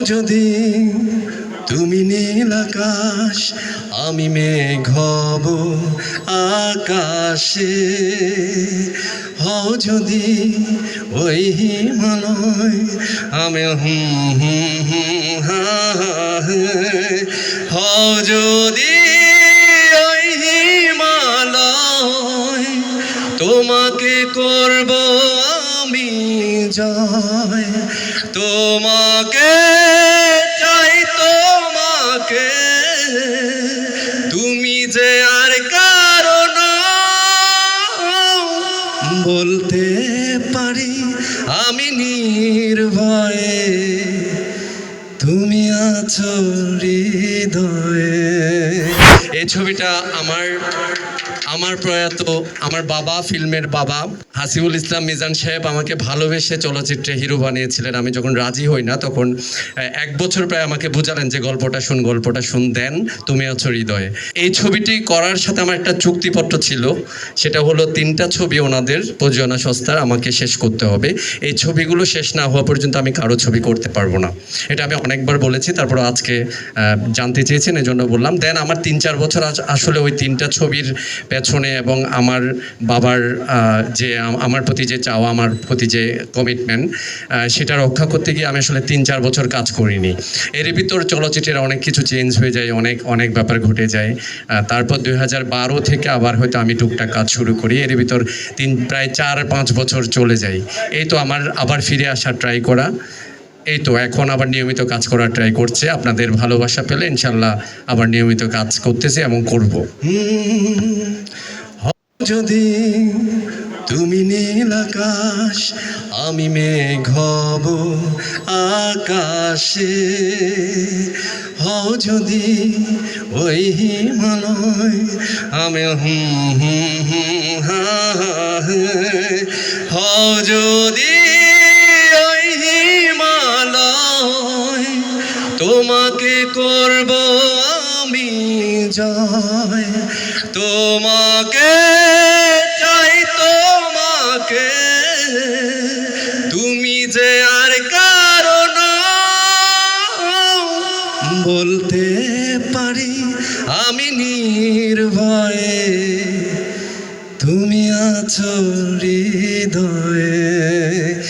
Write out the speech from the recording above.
যদি তুমি নীল আকাশ আমি মেঘ আকাশে হও যদি ওই হিমালয় আমি হুম হুম হুম হা হা, হে। যদি ওই হিমালয় তোমাকে করব আমি জয়। তোমাকে চাই, তোমাকে। তুমি যে আর কারণ বলতে পারি, আমি নির্ভয়ে। তুমি আছো হৃদয়ে। এই ছবিটা আমার আমার প্রয়াত, আমার বাবা, ফিল্মের বাবা হাসিবুল ইসলাম মিজান সাহেব আমাকে ভালোবেসে চলচ্চিত্রে হিরো বানিয়েছিলেন। আমি যখন রাজি হই না তখন এক বছর প্রায় আমাকে বুঝালেন যে গল্পটা শুন গল্পটা শুন, দেন তুমি আছো হৃদয়ে। এই ছবিটি করার সাথে আমার একটা চুক্তিপত্র ছিল। সেটা হলো তিনটা ছবি ওনাদের, প্রযোজনা সংস্থার, আমাকে শেষ করতে হবে। এই ছবিগুলো শেষ না হওয়া পর্যন্ত আমি কারও ছবি করতে পারব না। এটা আমি অনেকবার বলেছি তারপর আজকে জানতে চেয়েছেন এই জন্য বললাম। দেন আমার তিন, চার বছর আসলে ওই তিনটা ছবির পেছনে এবং আমার বাবার যে আমার প্রতি যে চাওয়া, আমার প্রতি যে কমিটমেন্ট সেটা রক্ষা করতে গিয়ে আমি আসলে তিন চার বছর কাজ করিনি। এর ভিতর চলচ্চিত্রের অনেক কিছু চেঞ্জ হয়ে যায়, অনেক অনেক ব্যাপার ঘটে যায়। তারপর দুই হাজার বারো থেকে আবার হয়তো আমি টুকটাক কাজ শুরু করি। এর ভিতর তিন, প্রায় চার পাঁচ বছর চলে যায়। এই তো আমার আবার ফিরে আসার ট্রাই করা। এই তো এখন আবার নিয়মিত কাজ করার ট্রাই করছে। আপনাদের ভালোবাসা পেলে ইনশাল্লাহ আবার নিয়মিত কাজ করতেছে এবং করব। যদি তুমি নীল আকাশ, আমি মেঘ হব আকাশে। হও যদি ওই হিমালয়, আমি হুম হুম হুম হা হও যদি তোমাকে করব আমি যাই তোমাকে চাই, তোমাকে। তুমি যে আর কারণ বলতে পারি, আমি নির্ভয়ে। তুমি আছো